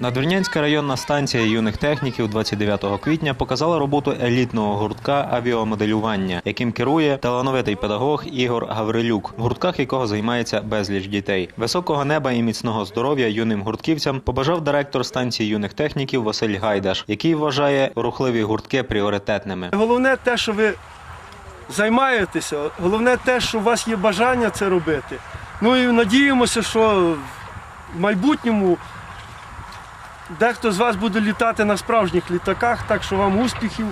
Надвірнянська районна станція юних техніків 29 квітня показала роботу елітного гуртка авіамоделювання, яким керує талановитий педагог Ігор Гаврилюк, в гуртках якого займається безліч дітей. Високого неба і міцного здоров'я юним гуртківцям побажав директор станції юних техніків Василь Гайдаш, який вважає рухливі гуртки пріоритетними. Головне те, що ви займаєтеся, головне те, що у вас є бажання це робити. Ну і надіємося, що в майбутньому дехто з вас буде літати на справжніх літаках, так що вам успіхів,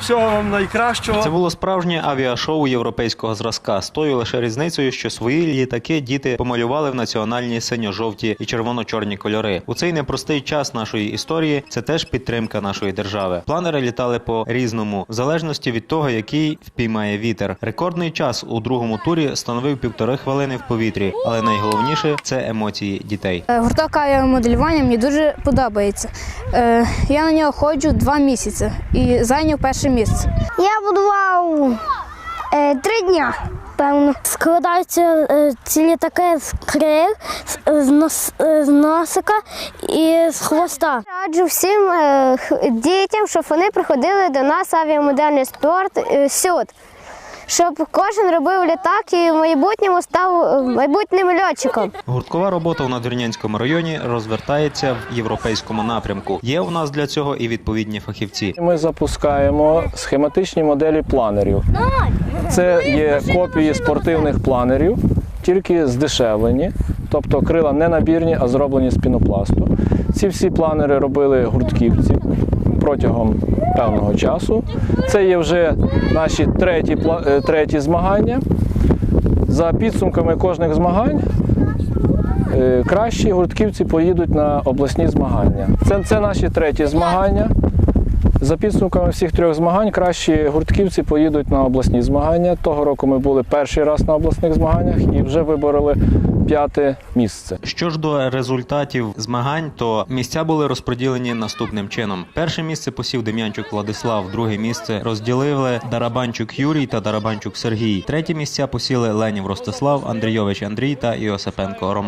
всього вам найкращого. Це було справжнє авіашоу європейського зразка з тою лише різницею, що свої літаки діти помалювали в національні синьо-жовті і червоно-чорні кольори. У цей непростий час нашої історії це теж підтримка нашої держави. Планери літали по різному, в залежності від того, який впіймає вітер. Рекордний час у другому турі становив півтори хвилини в повітрі, але найголовніше це емоції дітей. Е, Гурток авіамоделювання мені дуже подобається. Е, Я на нього ходжу два місяці і зайняв перше місце. Я будував е, три дня, певно. Складаються е, таке літаки з крил, з, з, нос, е, з носика і з хвоста. Раджу всім е, дітям, щоб вони приходили до нас авіамодельний спорт е, сюди. Щоб кожен робив літак і в майбутньому став е, майбутнім льотчиком. Гурткова робота у Надвірнянському районі розвертається в європейському напрямку. Є у нас для цього і відповідні фахівці. Ми запускаємо схематичні моделі планерів. Це є копії спортивних планерів, тільки здешевлені, тобто крила не набірні, а зроблені з пінопласту. Ці всі планери робили гуртківці протягом певного часу. Це є вже наші треті, е, треті змагання. За підсумками кожних змагань е, кращі гуртківці поїдуть на обласні змагання. Це, це наші треті змагання. За підсумками всіх трьох змагань кращі гуртківці поїдуть на обласні змагання. Того року ми були перший раз на обласних змаганнях і вже вибороли п'яте місце. Що ж до результатів змагань, то місця були розподілені наступним чином: перше місце посів Дем'янчук Владислав, друге місце розділили Дарабанчук Юрій та Дарабанчук Сергій. Треті місця посіли Ленів Ростислав, Андрійович Андрій та Іосипенко Роман.